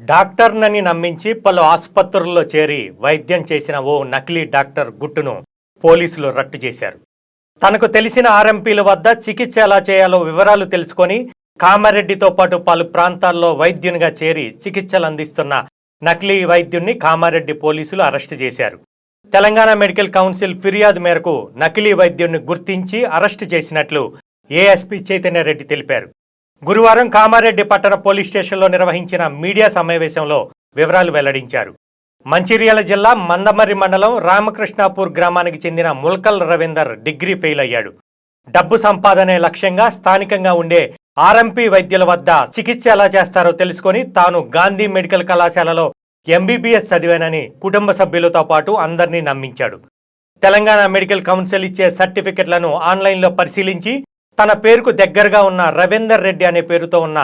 డాక్టర్నని నమ్మించి పలు ఆసుపత్రుల్లో చేరి వైద్యం చేసిన ఓ నకిలీ డాక్టర్ గుట్టును పోలీసులు రట్టు చేశారు. తనకు తెలిసిన ఆర్ఎంపీల వద్ద చికిత్స ఎలా చేయాలో వివరాలు తెలుసుకొని కామారెడ్డితో పాటు పలు ప్రాంతాల్లో వైద్యునిగా చేరి చికిత్సలు అందిస్తున్న నకిలీ వైద్యుణ్ణి కామారెడ్డి పోలీసులు అరెస్టు చేశారు. తెలంగాణ మెడికల్ కౌన్సిల్ ఫిర్యాదు మేరకు నకిలీ వైద్యుణ్ణి గుర్తించి అరెస్టు చేసినట్లు ఏఎస్పీ చైతన్యరెడ్డి తెలిపారు. గురువారం కామారెడ్డి పట్టణ పోలీస్ స్టేషన్లో నిర్వహించిన మీడియా సమావేశంలో వివరాలు వెల్లడించారు. మంచిర్యాల జిల్లా మందమర్రి మండలం రామకృష్ణాపూర్ గ్రామానికి చెందిన ముల్కల్ రవీందర్ డిగ్రీ ఫెయిల్ అయ్యాడు. డబ్బు సంపాదనే లక్ష్యంగా స్థానికంగా ఉండే ఆర్ఎంపీ వైద్యుల వద్ద చికిత్స ఎలా చేస్తారో తెలుసుకొని తాను గాంధీ మెడికల్ కళాశాలలో ఎంబీబీఎస్ చదివానని కుటుంబ సభ్యులతో పాటు అందరినీ నమ్మించాడు. తెలంగాణ మెడికల్ కౌన్సిల్ ఇచ్చే సర్టిఫికెట్లను ఆన్లైన్లో పరిశీలించి తన పేరుకు దగ్గరగా ఉన్న రవీందర్ రెడ్డి అనే పేరుతో ఉన్న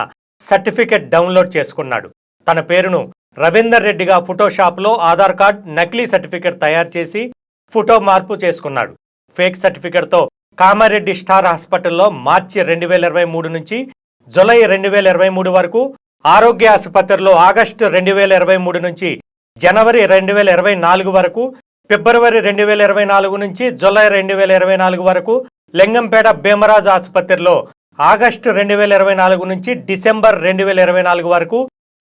సర్టిఫికెట్ డౌన్లోడ్ చేసుకున్నాడు. తన పేరును రవీందర్ రెడ్డిగా ఫోటోషాప్లో ఆధార్ కార్డ్ నకిలీ సర్టిఫికెట్ తయారు చేసి ఫోటో మార్పు చేసుకున్నాడు. ఫేక్ సర్టిఫికెట్తో కామారెడ్డి స్టార్ హాస్పిటల్లో మార్చి రెండు వేల ఇరవై మూడు నుంచి జులై రెండు వేల ఇరవై మూడు వరకు ఆరోగ్య ఆసుపత్రిలో ఆగస్టు రెండు వేల ఇరవై మూడు నుంచి జనవరి రెండు వేల ఇరవై నాలుగు వరకు ఫిబ్రవరి రెండు వేల ఇరవై నాలుగు నుంచి జులై రెండు వేల ఇరవై నాలుగు వరకు లింగంపేట భీమరాజు ఆసుపత్రిలో ఆగస్టు రెండు వేల ఇరవై నాలుగు నుంచి డిసెంబర్ రెండు వేల ఇరవై నాలుగు వరకు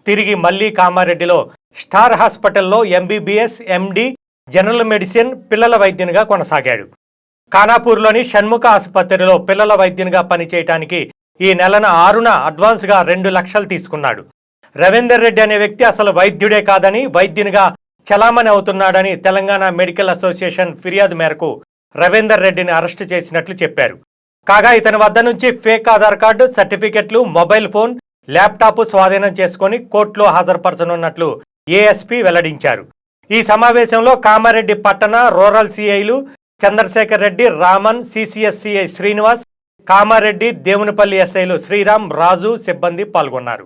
తిరిగి మళ్ళీ కామారెడ్డిలో స్టార్ హాస్పిటల్లో ఎంబీబీఎస్ ఎండి జనరల్ మెడిసిన్ పిల్లల వైద్యునిగా కొనసాగాడు. ఖానాపూర్లోని షణ్ముఖ ఆసుపత్రిలో పిల్లల వైద్యునిగా పనిచేయటానికి ఈ నెలన ఆరున అడ్వాన్స్గా రెండు లక్షలు తీసుకున్నాడు. రవీందర్ రెడ్డి అనే వ్యక్తి అసలు వైద్యుడే కాదని వైద్యునిగా చలామణి అవుతున్నాడని తెలంగాణ మెడికల్ అసోసియేషన్ ఫిర్యాదు మేరకు రవీందర్ రెడ్డిని అరెస్టు చేసినట్లు చెప్పారు. కాగా ఇతని వద్ద నుంచి ఫేక్ ఆధార్ కార్డు సర్టిఫికెట్లు మొబైల్ ఫోన్ ల్యాప్టాప్ స్వాధీనం చేసుకుని కోర్టులో హాజరుపరచనున్నట్లు ఏఎస్పీ వెల్లడించారు. ఈ సమావేశంలో కామారెడ్డి పట్టణ రూరల్ సిఐలు చంద్రశేఖర్ రెడ్డి రామన్ సిసిఎస్సిఐ శ్రీనివాస్ కామారెడ్డి దేవునిపల్లి ఎస్ఐలు శ్రీరామ్ రాజు సిబ్బంది పాల్గొన్నారు.